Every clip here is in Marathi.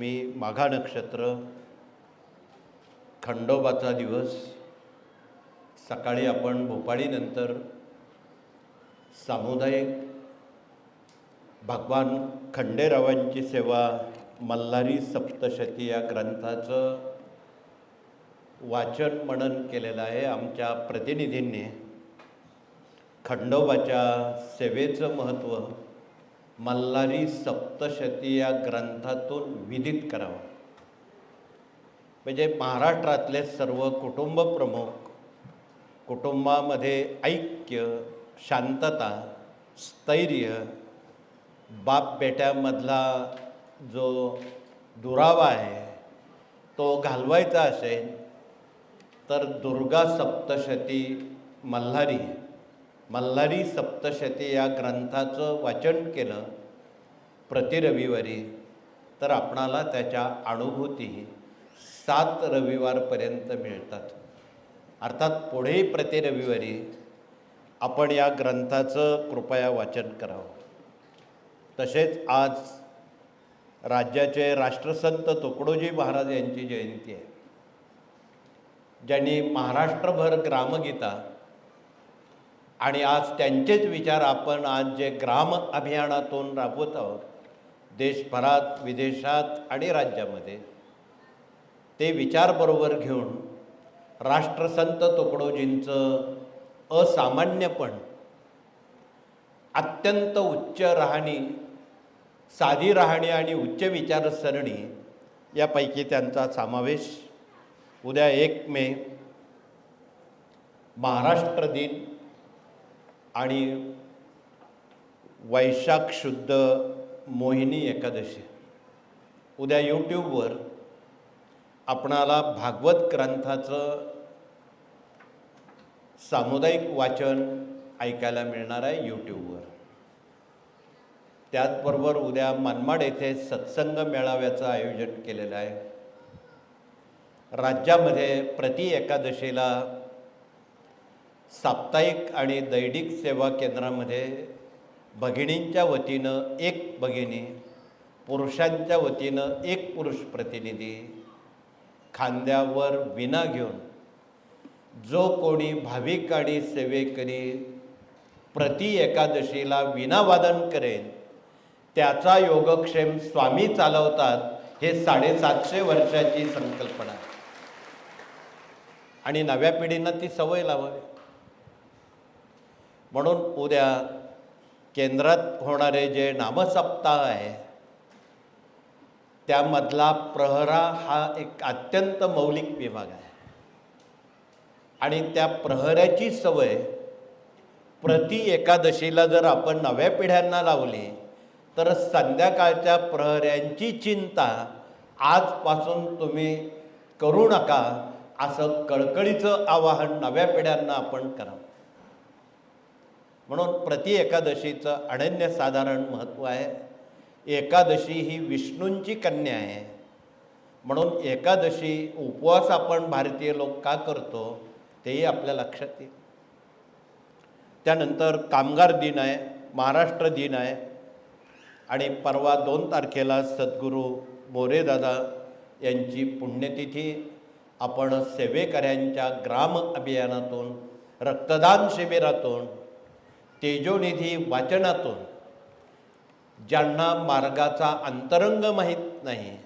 मी माघा नक्षत्र खंडोबाचा दिवस सकाळी आपण भोपाळीनंतर सामुदायिक भगवान खंडेरावांची सेवा मल्हारी सप्तशती या ग्रंथाचं वाचन मनन केलेलं आहे आमच्या प्रतिनिधींनी. खंडोबाच्या सेवेचं महत्त्व मल्हारी सप्तशती या ग्रंथातून विदित करावा. म्हणजे महाराष्ट्रातले सर्व कुटुंब प्रमुख कुटुंबामध्ये ऐक्य शांतता स्थैर्य बाप बेट्यामधला जो दुरावा आहे तो घालवायचा असेल तर दुर्गा सप्तशती मल्हारी. मल्हारी सप्तशती या ग्रंथाचं वाचन केलं प्रति रविवारी तर आपणाला त्याच्या अनुभूती सात रविवारपर्यंत मिळतात. अर्थात पुढेही प्रति रविवारी आपण या ग्रंथाचं कृपया वाचन करावं. तसेच आज राज्याचे राष्ट्रसंत तुकडोजी महाराज यांची जयंती आहे. ज्यांनी महाराष्ट्रभर ग्रामगीता आणि आज त्यांचेच विचार आपण आज जे ग्राम अभियानातून राबवत आहोत देशभरात विदेशात आणि राज्यामध्ये ते विचार बरोबर घेऊन राष्ट्रसंत तुकडोजींचं असामान्यपण अत्यंत उच्च राहणी साधी राहणी आणि उच्च विचारसरणी यापैकी त्यांचा समावेश उद्या एक मे महाराष्ट्र दिन आणि वैशाख शुद्ध मोहिनी एकादशी. उद्या यूट्यूबवर आपणाला भागवत ग्रंथाचं सामुदायिक वाचन ऐकायला मिळणार आहे यूट्यूबवर त्याचबरोबर उद्या मनमाड येथे सत्संग मेळाव्याचं आयोजन केलेलं आहे. राज्यामध्ये प्रति एकादशीला साप्ताहिक आणि दैनिक सेवा केंद्रामध्ये भगिनींच्या वतीनं एक भगिनी पुरुषांच्या वतीनं एक पुरुष प्रतिनिधी खांद्यावर विना घेऊन जो कोणी भाविक आणि सेवेकरी प्रति एकादशीला विनावादन करेल त्याचा योगक्षेम स्वामी चालवतात हे साडेसातशे वर्षाची संकल्पना आहे. आणि नव्या पिढींना ती सवय लावावी. म्हणून उद्या केंद्रात होणारे जे नामसप्ताह आहे त्यामधला प्रहरा हा एक अत्यंत मौलिक विभाग आहे. आणि त्या प्रहऱ्याची सवय प्रति एकादशीला जर आपण नव्या पिढ्यांना लावली तर संध्याकाळच्या प्रहऱ्यांची चिंता आजपासून तुम्ही करू नका असं कळकळीचं आवाहन नव्या पिढ्यांना आपण करावं. म्हणून प्रति एकादशीचं अनन्यसाधारण महत्त्व आहे. एकादशी ही विष्णूंची कन्या आहे. म्हणून एकादशी उपवास आपण भारतीय लोक का करतो तेही आपल्या लक्षात येईल. त्यानंतर कामगार दिन आहे महाराष्ट्र दिन आहे. आणि परवा दोन तारखेला सद्गुरू मोरेदादा यांची पुण्यतिथी आपण सेवेकऱ्यांच्या ग्राम अभियानातून रक्तदान शिबिरातून तेजोनिधी वाचनातून ज्यांना मार्गाचा अंतरंग माहीत नाही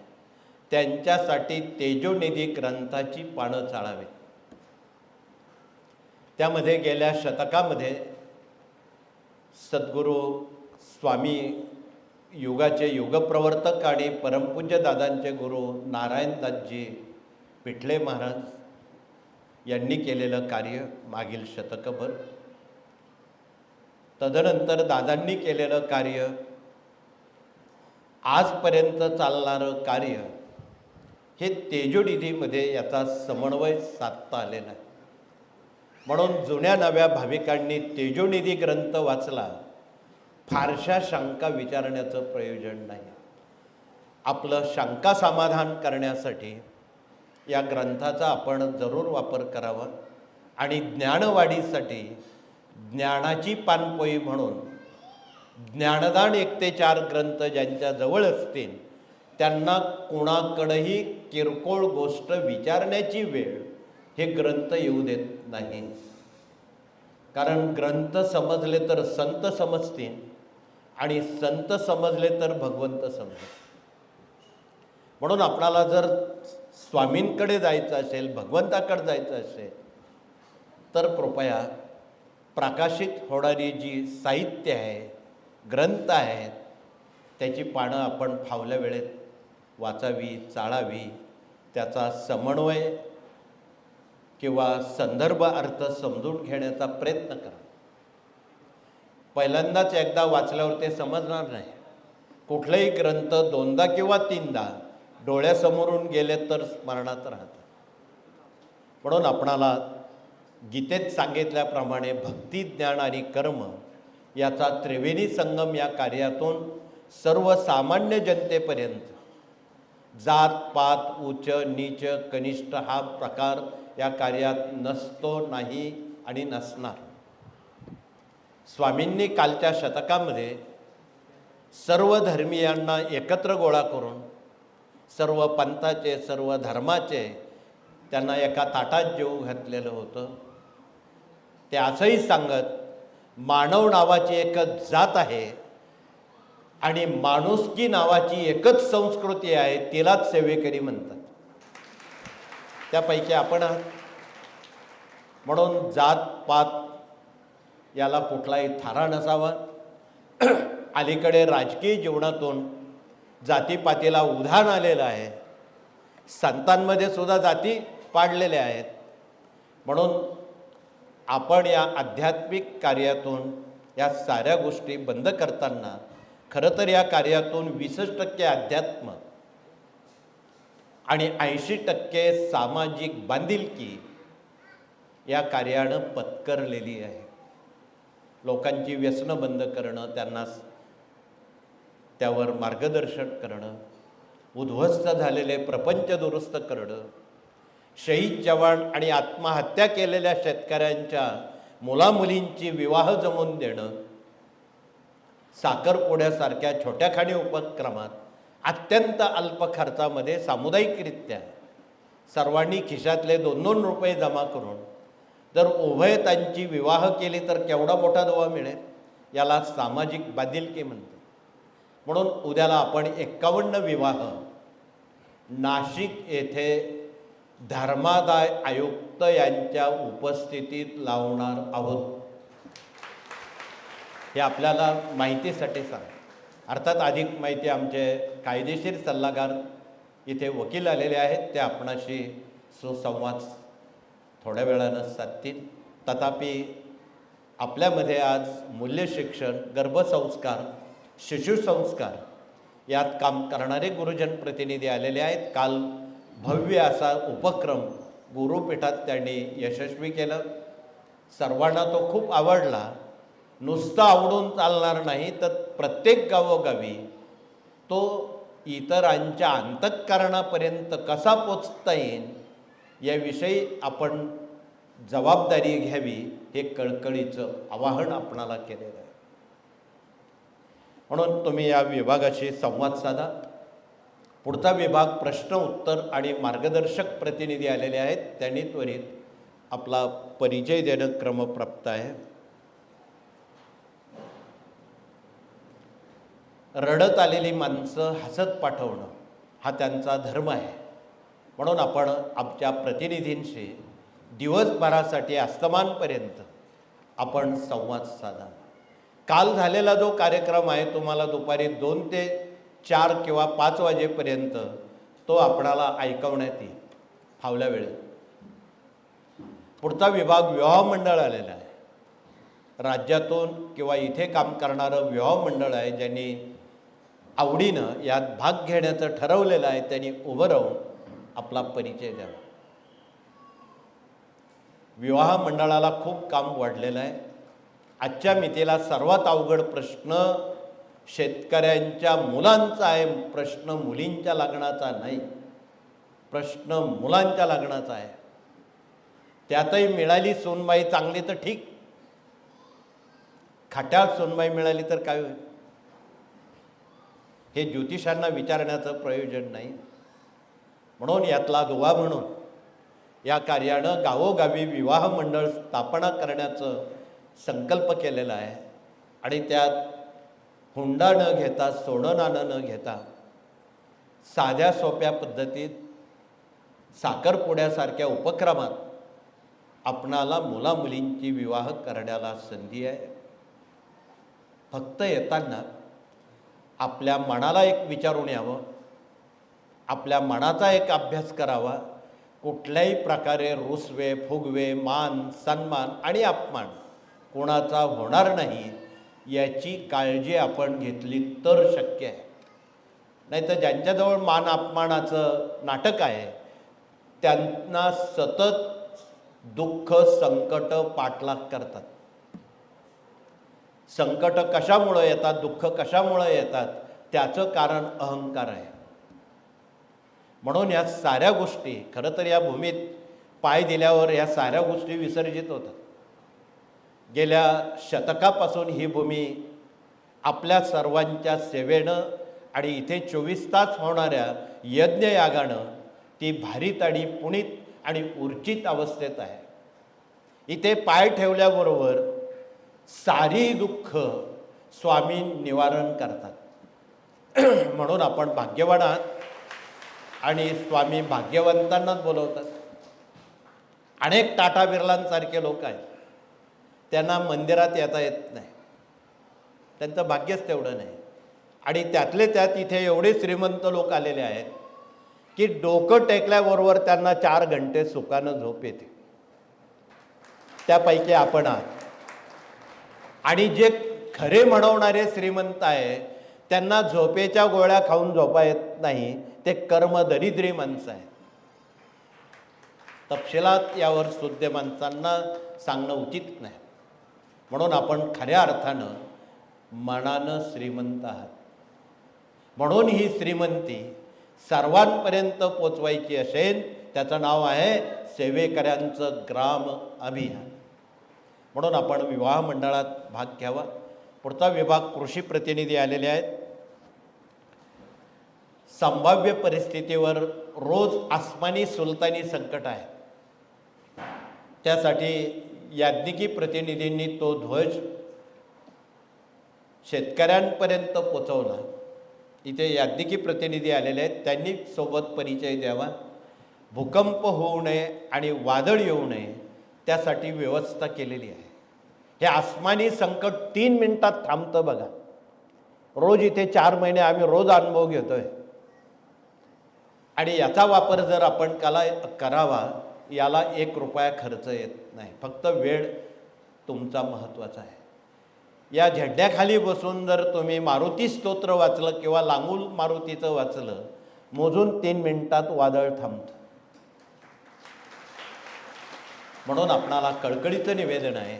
त्यांच्यासाठी तेजोनिधी ग्रंथाची पानं चाळावीत. त्यामध्ये गेल्या शतकामध्ये सद्गुरू स्वामी युगाचे युगप्रवर्तक आणि परमपूज्य दादांचे गुरु नारायणदासजी पिठले महाराज यांनी केलेलं कार्य मागील शतकभर तदनंतर दादांनी केलेलं कार्य आजपर्यंत चालणारं कार्य हे तेजोनिधीमध्ये याचा समन्वय साधता आलेला आहे म्हणून जुन्या नव्या भाविकांनी तेजोनिधी ग्रंथ वाचला फारशा शंका विचारण्याचं प्रयोजन नाही. आपलं शंका समाधान करण्यासाठी या ग्रंथाचा आपण जरूर वापर करावा आणि ज्ञानवाढीसाठी ज्ञानाची पानपोई म्हणून ज्ञानदान एक ते चार ग्रंथ ज्यांच्या जवळ असतील त्यांना कोणाकडंही किरकोळ गोष्ट विचारण्याची वेळ हे ग्रंथ येऊ देत नाही. कारण ग्रंथ समजले तर संत समजतील आणि संत समजले तर भगवंत समजतील म्हणून आपणाला जर स्वामींकडे जायचं असेल भगवंताकडे जायचं असेल तर कृपया प्रकाशित होणारी जी साहित्य आहे ग्रंथ आहेत त्याची पानं आपण फावल्या वेळेत वाचावी चाळावी. त्याचा समन्वय किंवा संदर्भ अर्थ समजून घेण्याचा प्रयत्न करा. पहिल्यांदाच एकदा वाचल्यावर ते समजणार नाही. कुठलाही ग्रंथ दोनदा किंवा तीनदा डोळ्यासमोरून गेले तर स्मरणात राहतात म्हणून आपणाला गीतेत सांगितल्याप्रमाणे भक्ती ज्ञान आणि कर्म याचा त्रिवेणी संगम या कार्यातून सर्वसामान्य जनतेपर्यंत जात पात उच्च नीच कनिष्ठ हा प्रकार या कार्यात नसतो नाही आणि नसणार. स्वामींनी कालच्या शतकामध्ये सर्व धर्मीयांना एकत्र गोळा करून सर्व पंथाचे सर्व धर्माचे त्यांना एका ताटात जेऊ घातलेलं होतं. ते असंही सांगत मानव नावाची एकच जात आहे आणि माणुसकी नावाची एकच संस्कृती आहे तिलाच सेवेकरी म्हणतात. त्यापैकी आपण आहात. म्हणून जात पात याला कुठलाही थारा नसावा. अलीकडे राजकीय जीवनातून जातीपातीला उधाण आलेलं आहे. संतांमध्ये सुद्धा जाती पाडलेल्या आहेत. म्हणून आपण या आध्यात्मिक कार्यातून या साऱ्या गोष्टी बंद करताना खरं तर या कार्यातून वीस टक्के अध्यात्म आणि ऐंशी टक्के सामाजिक बांधिलकी या कार्यानं पत्करलेली आहे. लोकांची व्यसनं बंद करणं त्यांना त्यावर मार्गदर्शन करणं उद्ध्वस्त झालेले प्रपंच दुरुस्त करणं शहीद जवान आणि आत्महत्या केलेल्या शेतकऱ्यांच्या मुलामुलींची विवाह जमवून देणं साखरपुड्यासारख्या छोट्या खाणी उपक्रमात अत्यंत अल्प खर्चामध्ये सामुदायिकरित्या सर्वांनी खिशातले दोन दोन रुपये जमा करून जर उभयतांची विवाह केली तर केवढा मोठा दवा मिळेल? याला सामाजिक बादिलकी म्हणतात. म्हणून उद्याला आपण एक्कावन्न विवाह नाशिक येथे धर्मादाय आयुक्त यांच्या उपस्थितीत लावणार आहोत. हे आपल्याला माहितीसाठी सांग. अर्थात अधिक माहिती आमचे कायदेशीर सल्लागार इथे वकील आलेले आहेत. ते आपणाशी सुसंवाद थोड्या वेळानं साधतील. तथापि आपल्यामध्ये आज मूल्य शिक्षण गर्भसंस्कार शिशुसंस्कार यात काम करणारे गुरुजन प्रतिनिधी आलेले आहेत. काल भव्य असा उपक्रम गुरुपीठात त्यांनी यशस्वी केलं. सर्वांना तो खूप आवडला. नुसतं आवडून चालणार नाही तर प्रत्येक गावोगावी तो इतरांच्या अंतःकरणापर्यंत कसा पोचता येईल याविषयी आपण जबाबदारी घ्यावी हे कळकळीचं आवाहन आपणाला केलेलं आहे. म्हणून तुम्ही या विभागाशी संवाद साधा. पुढचा विभाग प्रश्न उत्तर आणि मार्गदर्शक प्रतिनिधी आलेले आहेत. त्यांनी त्वरित आपला परिचय देणं क्रमप्राप्त आहे. रडत आलेली माणसं हसत पाठवणं हा त्यांचा धर्म आहे. म्हणून आपण आमच्या प्रतिनिधींशी दिवसभरासाठी अस्तमानपर्यंत आपण संवाद साधा. काल झालेला जो कार्यक्रम आहे तुम्हाला दुपारी दोन ते चार किंवा पाच वाजेपर्यंत तो आपणाला ऐकवण्यात येईल. फावल्या वेळेत पुढचा विभाग विवाह मंडळ आलेला आहे. राज्यातून किंवा इथे काम करणारं विवाह मंडळ आहे ज्यांनी आवडीनं यात भाग घेण्याचं ठरवलेलं आहे त्यांनी उभं राहून आपला परिचय द्यावा. विवाह मंडळाला खूप काम वाढलेलं आहे. आजच्या मितीला सर्वात अवघड प्रश्न शेतकऱ्यांच्या मुलांचा आहे प्रश्न मुलींच्या लग्नाचा नाही. प्रश्न मुलांच्या लग्नाचा आहे. त्यातही मिळाली सोनबाई चांगली तर ठीक. खाट्यात सोनबाई मिळाली तर काय होईल? हे ज्योतिषांना विचारण्याचं प्रयोजन नाही. म्हणून यातला दुवा म्हणून या कार्यानं गावोगावी विवाह मंडळ स्थापना करण्याचं संकल्प केलेला आहे. आणि त्यात हुंडा न घेता सोनं नाणं न घेता साध्या सोप्या पद्धतीत साखरपुड्यासारख्या उपक्रमात आपणाला मुलामुलींची विवाह करण्याला संधी आहे. फक्त येताना आपल्या मनाला एक विचारून यावं आपल्या मनाचा एक अभ्यास करावा कुठल्याही प्रकारे रुसवे फुगवे मान सन्मान आणि अपमान कोणाचा होणार नाही याची काळजी आपण घेतली तर शक्य आहे. नाही तर ज्यांच्याजवळ मान अपमानाचं नाटक आहे त्यांना सतत दुःख संकट पाठलाग करतात. संकट कशामुळं येतात दुःख कशामुळं येतात त्याचं कारण अहंकार आहे. म्हणून या साऱ्या गोष्टी खरं तर या भूमीत पाय दिल्यावर या साऱ्या गोष्टी विसर्जित होतात. गेल्या शतकापासून ही भूमी आपल्या सर्वांच्या सेवेनं आणि इथे चोवीस तास होणाऱ्या यज्ञयागानं ती भारीत आणि पुणित आणि ऊर्जित अवस्थेत आहे. इथे पाय ठेवल्याबरोबर सारी दुःख स्वामी निवारण करतात. म्हणून आपण भाग्यवान आहात आणि स्वामी भाग्यवंतांनाच बोलवतात. अनेक टाटा बिर्लांसारखे लोक आहेत. त्यांना मंदिरात येता येत नाही. त्यांचं भाग्यच तेवढं नाही. आणि त्यातले त्यात इथे एवढे श्रीमंत लोक आलेले आहेत की डोकं टेकल्याबरोबर त्यांना चार घंटे सुखानं झोप येते. त्यापैकी आपण आहात. आणि जे खरे म्हणवणारे श्रीमंत आहे त्यांना झोपेच्या गोळ्या खाऊन झोपा येत नाही ते कर्मदरिद्री माणसं आहेत. तपशिलात यावर शुद्ध माणसांना सांगणं उचित नाही. म्हणून आपण खऱ्या अर्थानं मनानं श्रीमंत आहात. म्हणून ही श्रीमंती सर्वांपर्यंत पोचवायची असेल त्याचं नाव आहे सेवेकऱ्यांचं ग्राम अभियान. म्हणून आपण विवाह मंडळात भाग घ्यावा. पुढचा विभाग कृषी प्रतिनिधी आलेले आहेत. संभाव्य परिस्थितीवर रोज आसमानी सुलतानी संकट आहे. त्यासाठी याज्ञिकी प्रतिनिधींनी तो ध्वज शेतकऱ्यांपर्यंत पोचवला. इथे याज्ञिकी प्रतिनिधी आलेले आहेत. त्यांनी सोबत परिचय द्यावा. भूकंप होऊ नये आणि वादळ येऊ नये त्यासाठी व्यवस्था केलेली आहे. हे आसमानी संकट तीन मिनिटात थांबतं बघा. रोज इथे चार महिने आम्ही रोज अनुभव घेतोय. आणि याचा वापर जर आपण कला करावा याला एक रुपया खर्च येत नाही. फक्त वेळ तुमचा महत्त्वाचा आहे. या झेंड्याखाली बसून जर तुम्ही मारुती स्तोत्र वाचलं किंवा लांगूल मारुतीचं वाचलं मोजून तीन मिनिटात वादळ थांबतं. म्हणून आपणाला कळकळीचं निवेदन आहे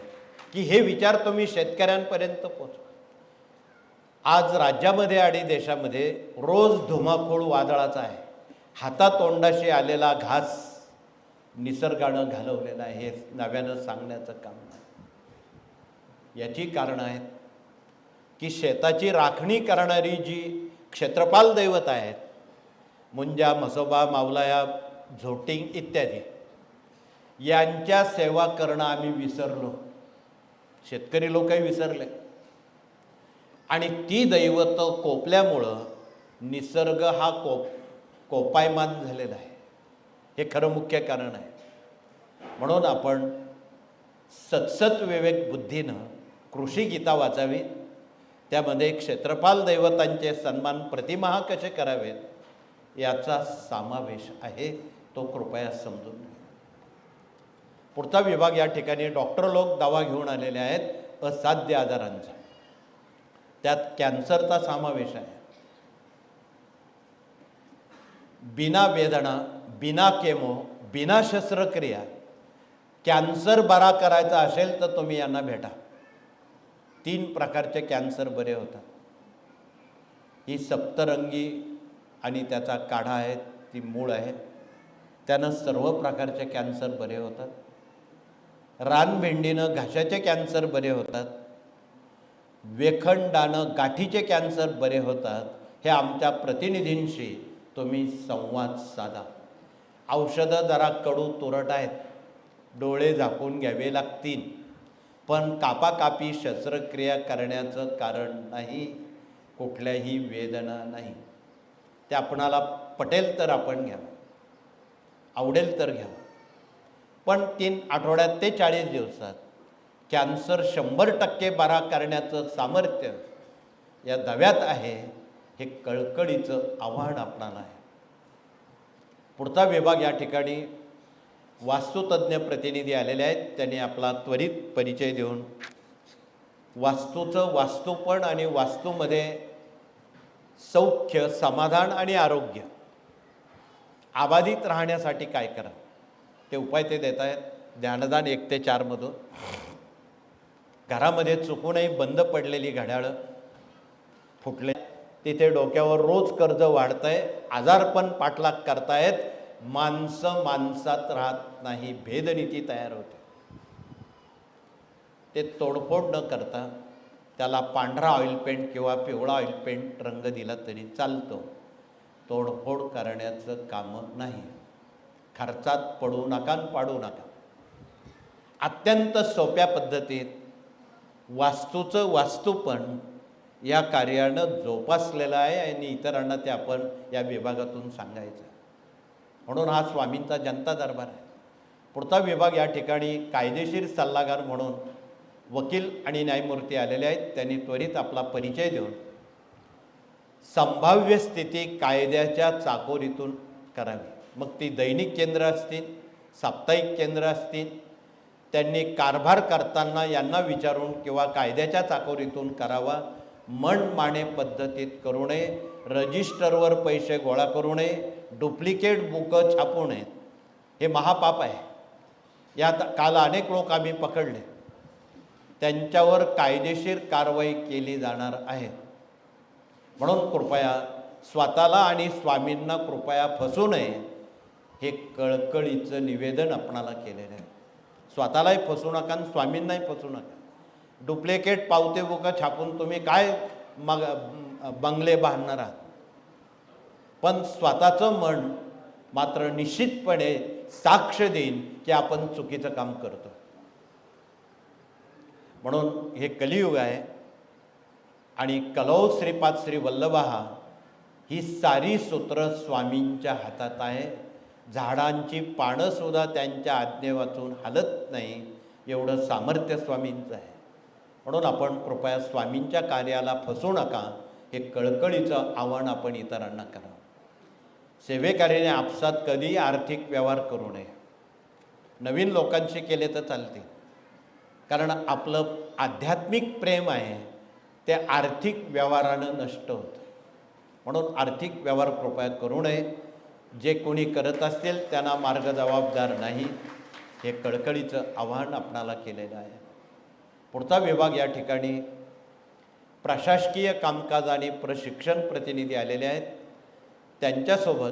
की हे विचार तुम्ही शेतकऱ्यांपर्यंत पोचवा आज राज्यामध्ये आणि देशामध्ये रोज धुमाकूळ वादळाचा आहे. हातातोंडाशी आलेला घास निसर्गानं घालवलेलं आहे हे नव्यानं सांगण्याचं काम नाही. याची कारणं आहेत की शेताची राखणी करणारी जी क्षेत्रपाल दैवत आहेत मुंजा म्हसोबा मावलाया झोटिंग इत्यादी यांच्या सेवा करणं आम्ही विसरलो. शेतकरी लोकही विसरले. आणि ती दैवत कोपल्यामुळं निसर्ग हा कोप कोपायमान झालेला आहे. हे खरं मुख्य कारण आहे. म्हणून आपण सत्सत विवेक बुद्धीनं कृषी गीता वाचावी. त्यामध्ये क्षेत्रपाल दैवतांचे सन्मान प्रतिमहा कसे करावेत याचा समावेश आहे तो कृपया समजून घ्या. पुढचा विभाग या ठिकाणी डॉक्टर लोक दावा घेऊन आलेले आहेत असाध्य आजारांचा. त्यात कॅन्सरचा समावेश आहे. बिना वेदना बिना केमो बिना शस्त्रक्रिया कॅन्सर बरा करायचा असेल तर तुम्ही यांना भेटा. तीन प्रकारचे कॅन्सर बरे होतात. ही सप्तरंगी आणि त्याचा काढा आहे ती मूळ आहे. त्यानं सर्व प्रकारचे कॅन्सर बरे होतात. रानभेंडीनं घाशाचे कॅन्सर बरे होतात. वेखंडानं गाठीचे कॅन्सर बरे होतात. हे आमच्या प्रतिनिधींशी तुम्ही संवाद साधा. औषधं जरा कडू तुरट आहेत. डोळे झाकून घ्यावे लागतील. पण कापाकापी शस्त्रक्रिया करण्याचं कारण नाही कुठल्याही वेदना नाही. ते आपणाला पटेल तर आपण घ्या. आवडेल तर घ्या. पण तीन आठवड्यात ते चाळीस दिवसात कॅन्सर शंभर टक्के बरा करण्याचं सामर्थ्य या दव्यात आहे हे कळकळीचं आव्हान आपणाला आहे. पुढचा विभाग या ठिकाणी वास्तुतज्ञ प्रतिनिधी आलेले आहेत. त्यांनी आपला त्वरित परिचय देऊन वास्तूचं वास्तूपण आणि वास्तूमध्ये सौख्य समाधान आणि आरोग्य आबाधित राहण्यासाठी काय करा ते उपाय ते देत आहेत. ध्यानदान एक ते चारमधून घरामध्ये चुकूनही बंद पडलेली घड्याळं फुटले. तिथे डोक्यावर रोज कर्ज वाढतंय आजारपण पाठलाग करतायत माणसं माणसात राहत नाही भेदनीती तयार होते. ते तोडफोड न करता त्याला पांढरा ऑइल पेंट किंवा पिवळा ऑइल पेंट रंग दिला तरी चालतो. तोडफोड करण्याचं कामं नाही. खर्चात पडू नका आणि पाडू नका. अत्यंत सोप्या पद्धतीत वास्तूचं वास्तूपण या कार्यानं जोपासलेलं आहे आणि इतरांना ते आपण या विभागातून सांगायचं म्हणून हा स्वामींचा जनता दरबार आहे. पुढचा विभाग या ठिकाणी कायदेशीर सल्लागार म्हणून वकील आणि न्यायमूर्ती आलेले आहेत. त्यांनी त्वरित आपला परिचय देऊन संभाव्य स्थिती कायद्याच्या चाकोरीतून करावी. मग ती दैनिक केंद्र असतील साप्ताहिक केंद्र असतील त्यांनी कारभार करताना यांना विचारून किंवा कायद्याच्या चाकोरीतून करावा मनमाने पद्धतीत करू नये. रजिस्टरवर पैसे गोळा करू नये. डुप्लिकेट बुकं छापू नयेत हे महापाप आहे. यात काल अनेक लोक आम्ही पकडले. त्यांच्यावर कायदेशीर कारवाई केली जाणार आहे. म्हणून कृपया स्वतःला आणि स्वामींना कृपया फसू नये. हे कळकळीचं निवेदन आपणाला केलेलं आहे. स्वतःलाही फसू नका आणि स्वामींनाही फसू नका. डुप्लिकेट पावते बुकं छापून तुम्ही काय मग बंगले बांधणार आहात? पण स्वतःचं मन मात्र निश्चितपणे साक्ष देईन की आपण चुकीचं काम करतो. म्हणून हे कलियुग आहे आणि कलौ श्रीपाद श्री वल्लभा ही सारी सूत्र स्वामींच्या हातात आहे. झाडांची पानंसुद्धा त्यांच्या आज्ञे वाचून हलत नाही एवढं सामर्थ्य स्वामींचं आहे. म्हणून आपण कृपया स्वामींच्या कार्याला फसू नका. हे कळकळीचं आव्हान आपण इतरांना करा. सेवेकार्याने आपसात कधीही आर्थिक व्यवहार करू नये. नवीन लोकांशी केले तर चालते कारण आपलं आध्यात्मिक प्रेम आहे ते आर्थिक व्यवहारानं नष्ट होतं. म्हणून आर्थिक व्यवहार कृपया करू नये. जे कोणी करत असतील त्यांना मार्ग जबाबदार नाही. हे कळकळीचं आव्हान आपणाला केलेलं आहे. पुढचा विभाग या ठिकाणी प्रशासकीय कामकाज आणि प्रशिक्षण प्रतिनिधी आलेले आहेत. त्यांच्यासोबत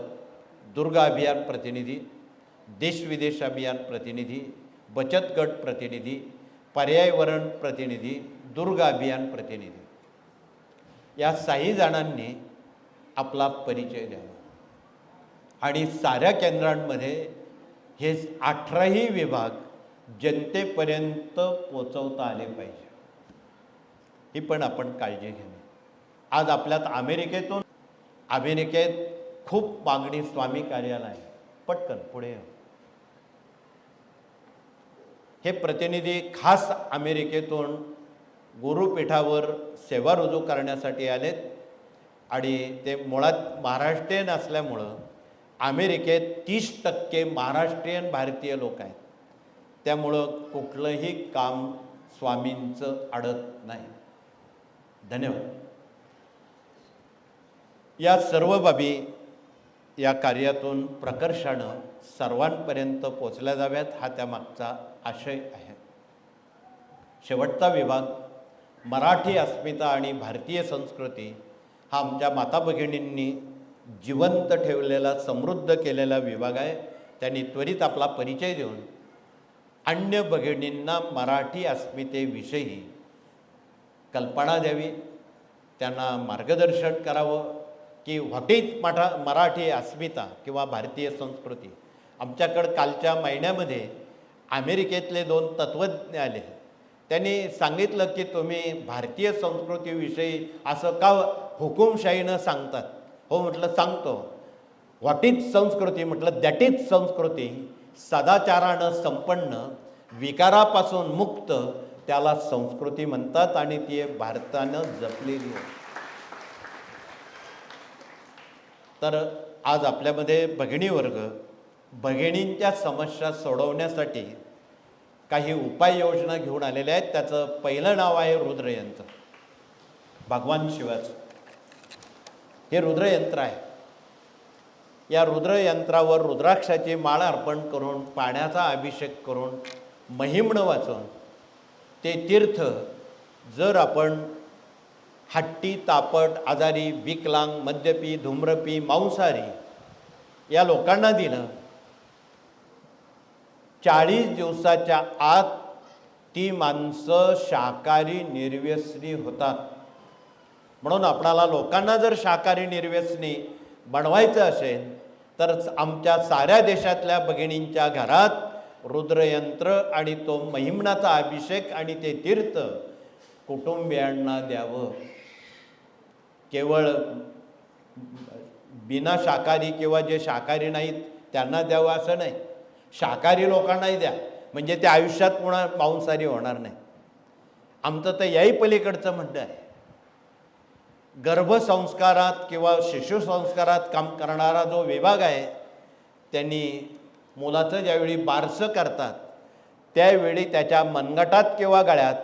दुर्गा अभियान प्रतिनिधी देशविदेश अभियान प्रतिनिधी बचत गट प्रतिनिधी पर्यावरण प्रतिनिधी दुर्गा अभियान प्रतिनिधी. या साही जणांनी आपला परिचय द्यावा. आणि साऱ्या केंद्रांमध्ये हे अठराही विभाग जनतेपर्यंत पोचवता आले पाहिजे. ही पण आपण काळजी घेणे. आज आपल्यात अमेरिकेतून अमेरिकेत खूप मागणी स्वामी कार्याला आहे पटकन पुढे या. हे प्रतिनिधी खास अमेरिकेतून गुरुपीठावर सेवा रुजू करण्यासाठी आलेत आणि ते मुळात महाराष्ट्रीयन असल्यामुळं अमेरिकेत तीस टक्के महाराष्ट्रीयन भारतीय लोक आहेत. त्यामुळं कुठलंही काम स्वामींचं अडत नाही. धन्यवाद. या सर्व बाबी या कार्यातून प्रकर्षानं सर्वांपर्यंत पोचल्या जाव्यात हा त्यामागचा आशय आहे. शेवटचा विभाग मराठी अस्मिता आणि भारतीय संस्कृती हा आमच्या माता भगिनींनी जिवंत ठेवलेला समृद्ध केलेला विभाग आहे. त्यांनी त्वरित आपला परिचय देऊन अन्य भगिनींना मराठी अस्मितेविषयी कल्पना द्यावी त्यांना मार्गदर्शन करावं की व्हॉट इज मठा मराठी अस्मिता किंवा भारतीय संस्कृती. आमच्याकडं कालच्या महिन्यामध्ये अमेरिकेतले दोन तत्त्वज्ञ आले. त्यांनी सांगितलं की तुम्ही भारतीय संस्कृतीविषयी असं का हुकुमशाहीनं सांगतात? हो म्हटलं सांगतो. व्हॉट इज संस्कृती म्हटलं दॅट इज संस्कृती सदाचारानं संपन्न विकारापासून मुक्त त्याला संस्कृती म्हणतात आणि ती भारतानं जपलेली आहे. तर आज आपल्यामध्ये भगिणी वर्ग भगिणींच्या समस्या सोडवण्यासाठी काही उपाययोजना घेऊन आलेल्या आहेत. त्याचं पहिलं नाव आहे रुद्रयंत्र भगवान शिवाचं. हे रुद्रयंत्र आहे. या रुद्रयंत्रावर रुद्राक्षाची माळ अर्पण करून पाण्याचा अभिषेक करून महिमणं वाचून ते तीर्थ जर आपण हट्टी तापट आजारी विकलांग मद्यपी धूम्रपी मांसाहारी या लोकांना दिलं चाळीस दिवसाच्या आत ती माणसं शाकाहारी निर्व्यसनी होतात. म्हणून आपणाला लोकांना जर शाकाहारी निर्व्यसनी बनवायचं असेल तर आमच्या साऱ्या देशातल्या भगिनींच्या घरात रुद्रयंत्र आणि तो महिमनाचा अभिषेक आणि ते तीर्थ कुटुंबियांना द्यावं. केवळ बिना शाकाहारी किंवा जे शाकाहारी नाहीत त्यांना द्यावं असं नाही. शाकाहारी लोकांनाही द्या. म्हणजे ते आयुष्यात पुन्हा पाहुणसारी होणार नाही. आमचं तर याही पलीकडचं म्हणणं आहे. गर्भसंस्कारात किंवा शिशुसंस्कारात काम करणारा जो विभाग आहे त्यांनी मुलाचं ज्यावेळी बारसं करतात त्यावेळी त्याच्या मनगटात किंवा गळ्यात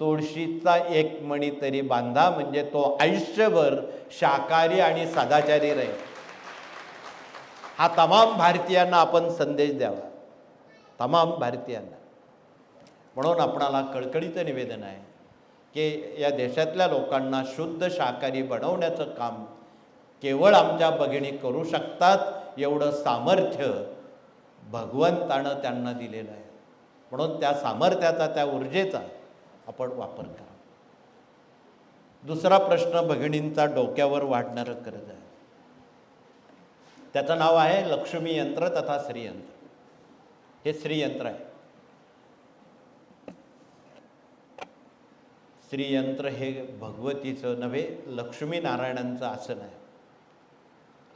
तुळशीचा एक मणी तरी बांधा म्हणजे तो आयुष्यभर शाकाहारी आणि सदाचारी राहील. हा तमाम भारतीयांना आपण संदेश द्यावा. तमाम भारतीयांना. म्हणून आपणाला कळकळीचं निवेदन आहे की या देशातल्या लोकांना शुद्ध शाकाहारी बनवण्याचं काम केवळ आमच्या भगिणी करू शकतात एवढं सामर्थ्य भगवंतानं त्यांना दिलेलं आहे. म्हणून त्या सामर्थ्याचा त्या ऊर्जेचा आपण वापर करा. दुसरा प्रश्न भगिनींचा डोक्यावर वाढणारं कर्ज आहे. त्याचं नाव आहे लक्ष्मी यंत्र तथा श्रीयंत्र. हे श्रीयंत्र आहे. स्त्रीयंत्र हे भगवतीचं नव्हे लक्ष्मीनारायणांचं आसन आहे.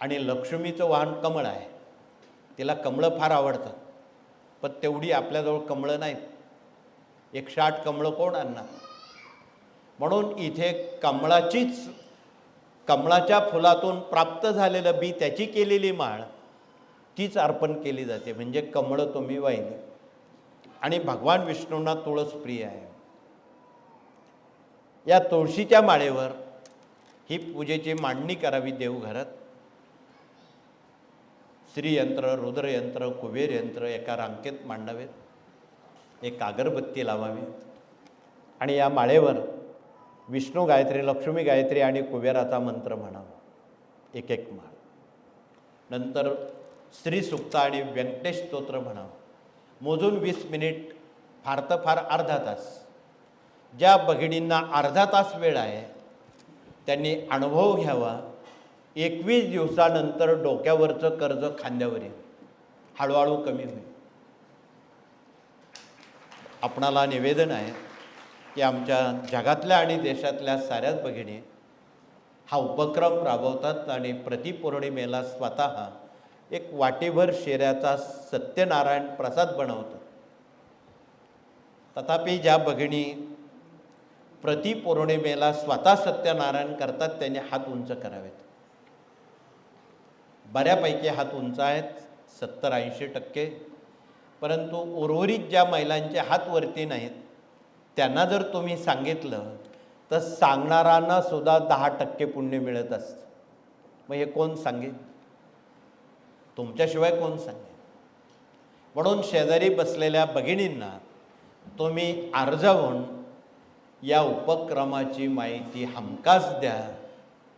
आणि लक्ष्मीचं वाहन कमळ आहे. तिला कमळं फार आवडतात. पण तेवढी आपल्याजवळ कमळं नाहीत. एक आठ कमळं कोण आणणार? म्हणून इथे कमळाचीच कमळाच्या फुलातून प्राप्त झालेलं बी त्याची केलेली माळ तीच अर्पण केली जाते. म्हणजे कमळं तुम्ही वाहिली. आणि भगवान विष्णूंना तुळस प्रिय आहे. या तुळशीच्या माळेवर ही पूजेची मांडणी करावी देवघरात श्रीयंत्र रुद्रयंत्र कुबेर यंत्र एका रांकेत मांडावेत. एक अगरबत्ती लावावी. आणि या माळेवर विष्णू गायत्री लक्ष्मी गायत्री आणि कुबेराचा मंत्र म्हणावा. एक एक माळ. नंतर श्रीसुक्ता आणि व्यंकटेश स्तोत्र म्हणावं. मोजून वीस मिनिट फार तर फार अर्धा तास. ज्या भगिनींना अर्धा तास वेळ आहे त्यांनी अनुभव घ्यावा. एकवीस दिवसानंतर डोक्यावरचं कर्ज खांद्यावर येईल. हळूहळू कमी होईल. आपणाला निवेदन आहे की आमच्या जगातल्या आणि देशातल्या साऱ्याच भगिनी हा उपक्रम राबवतात आणि प्रतिपौर्णिमेला स्वतः एक वाटीभर शेऱ्याचा सत्यनारायण प्रसाद बनवतात. तथापि ज्या भगिनी प्रतिपौर्णिमेला स्वतः सत्यनारायण करतात त्यांनी हात उंच करावेत. बऱ्यापैकी हात उंच आहेत सत्तर ऐंशी टक्के. परंतु उर्वरित ज्या महिलांचे हात वरती नाहीत त्यांना जर तुम्ही सांगितलं तर सांगणाऱ्यांना सुद्धा दहा टक्के पुण्य मिळत असतं. मग हे कोण सांगेल? तुमच्याशिवाय कोण सांगेल? म्हणून शेजारी बसलेल्या भगिनींना तुम्ही अर्जावून या उपक्रमाची माहिती हमखास द्या.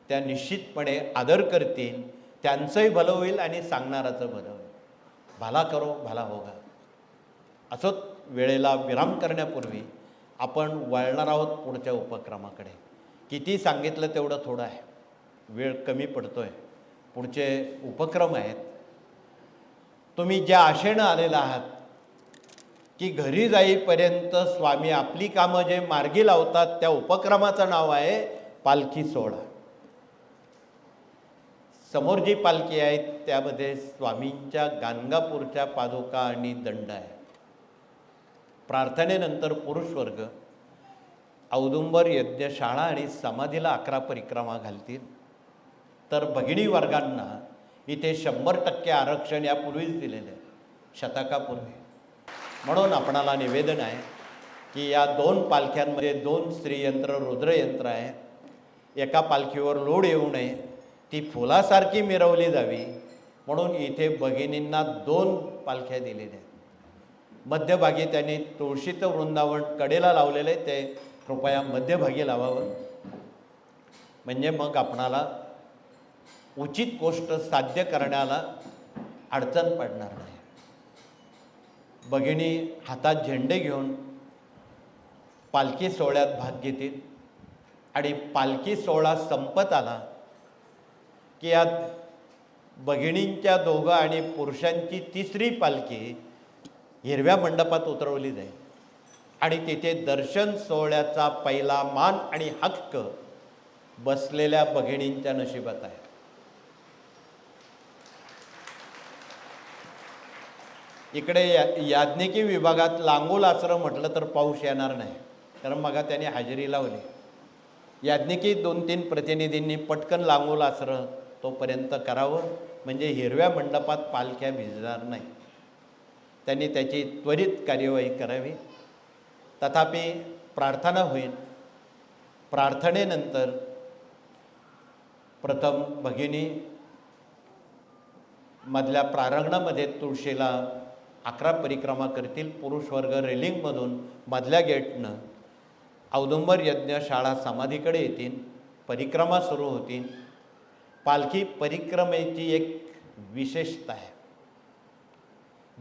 त्या निश्चितपणे आदर करतील. त्यांचंही भलं होईल आणि सांगणाराचं भलं होईल. भला करो भला होगा. असंच वेळेला विराम करण्यापूर्वी आपण वळणार आहोत पुढच्या उपक्रमाकडे. किती सांगितलं तेवढं थोडं आहे. वेळ कमी पडतो आहे पुढचे उपक्रम आहेत. तुम्ही ज्या आशेनं आलेला आहात की घरी जाईपर्यंत स्वामी आपली कामं जे मार्गी लावतात त्या उपक्रमाचं नाव आहे पालखी सोहळा. समोर जी पालखी आहे त्यामध्ये स्वामींच्या गाणगापूरच्या पादुका आणि दंड आहे. प्रार्थनेनंतर पुरुष वर्ग औदुंबर यज्ञशाळा आणि समाधीला अकरा परिक्रमा घालतील. तर भगिनी वर्गांना इथे शंभर टक्के आरक्षण यापूर्वीच दिलेलं आहे शतकापूर्वी. म्हणून आपणाला निवेदन आहे की या दोन पालख्यांमध्ये दोन स्त्रीयंत्र रुद्रयंत्र आहे. एका पालखीवर लोड येऊ नये. ती फुलासारखी मिरवली जावी. म्हणून इथे भगिनींना दोन पालख्या दिलेल्या आहेत. मध्यभागी त्यांनी तुळशीचं वृंदावन कडेला लावलेलं आहे. ते कृपया मध्यभागी लावावं. म्हणजे मग आपणाला उचित गोष्ट साध्य करण्याला अडचण पडणार नाही. भगिनी हातात झेंडे घेऊन पालखी सोहळ्यात भाग घेतील. आणि पालखी सोहळा संपत आला की यात भगिणींच्या दोघं आणि पुरुषांची तिसरी पालखी हिरव्या मंडपात उतरवली जाईल. आणि तिथे दर्शन सोहळ्याचा पहिला मान आणि हक्क बसलेल्या भगिणींच्या नशिबात आहे. इकडे या याज्ञिकी विभागात लांगोल आचरं म्हटलं तर पाऊस येणार नाही. कारण मग त्यांनी हजेरी लावली. याज्ञिकी दोन तीन प्रतिनिधींनी पटकन लांगोल आचरं तोपर्यंत करावं. म्हणजे हिरव्या मंडपात पालख्या भिजणार नाही. त्यांनी त्याची त्वरित कार्यवाही करावी. तथापि प्रार्थना होईल. प्रार्थनेनंतर प्रथम भगिनी मधल्या प्रारंगणामध्ये तुळशीला अकरा परिक्रमा करतील पुरुष वर्ग रेलिंगमधून मधल्या गेटनं. औदुंबर यज्ञ शाळा समाधीकडे येतील परिक्रमा सुरू होतील. पालखी परिक्रमेची एक विशेषता आहे.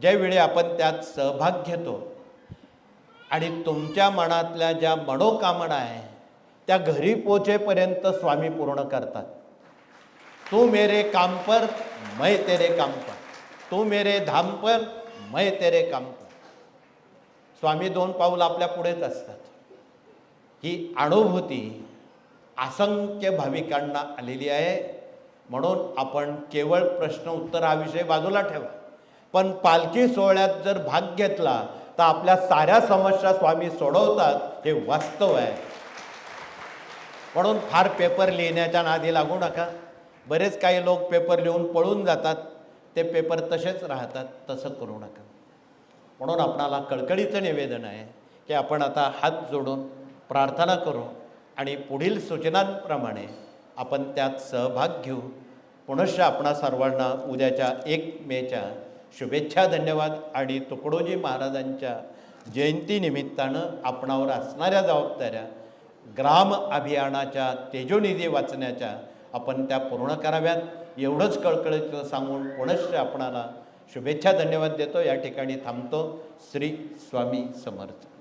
ज्यावेळी आपण त्यात सहभाग घेतो आणि तुमच्या मनातल्या ज्या मनोकामना आहे त्या घरी पोचेपर्यंत स्वामी पूर्ण करतात. तू मेरे काम पर मैं तेरे काम पर. तू मेरे धाम पर मै तेरे काम स्वामी दोन पाऊल आपल्या पुढेच असतात. ही अनुभूती असंख्य भाविकांना आलेली आहे. म्हणून आपण केवळ प्रश्न उत्तर हा विषय बाजूला ठेवा. पण पालखी सोहळ्यात जर भाग घेतला तर आपल्या साऱ्या समस्या स्वामी सोडवतात हे वास्तव आहे. म्हणून फार पेपर लिहिण्याच्या नादी लागू नका. बरेच काही लोक पेपर लिहून पळून जातात. ते पेपर तसेच राहतात तसं करू नका. म्हणून आपणाला कळकळीचं निवेदन आहे की आपण आता हात जोडून प्रार्थना करू आणि पुढील सूचनांप्रमाणे आपण त्यात सहभाग घेऊ. पुनश्च आपणा सर्वांना उद्याच्या एक मेच्या शुभेच्छा धन्यवाद आणि तुकडोजी महाराजांच्या जयंतीनिमित्तानं आपणावर असणाऱ्या जबाबदाऱ्या ग्राम अभियानाच्या तेजोनिधी वाचण्याच्या आपण त्या पूर्ण कराव्यात. एवढंच कळकळीचं सांगून पुनश्च आपणाला शुभेच्छा धन्यवाद देतो. या ठिकाणी थांबतो. श्री स्वामी समर्थ.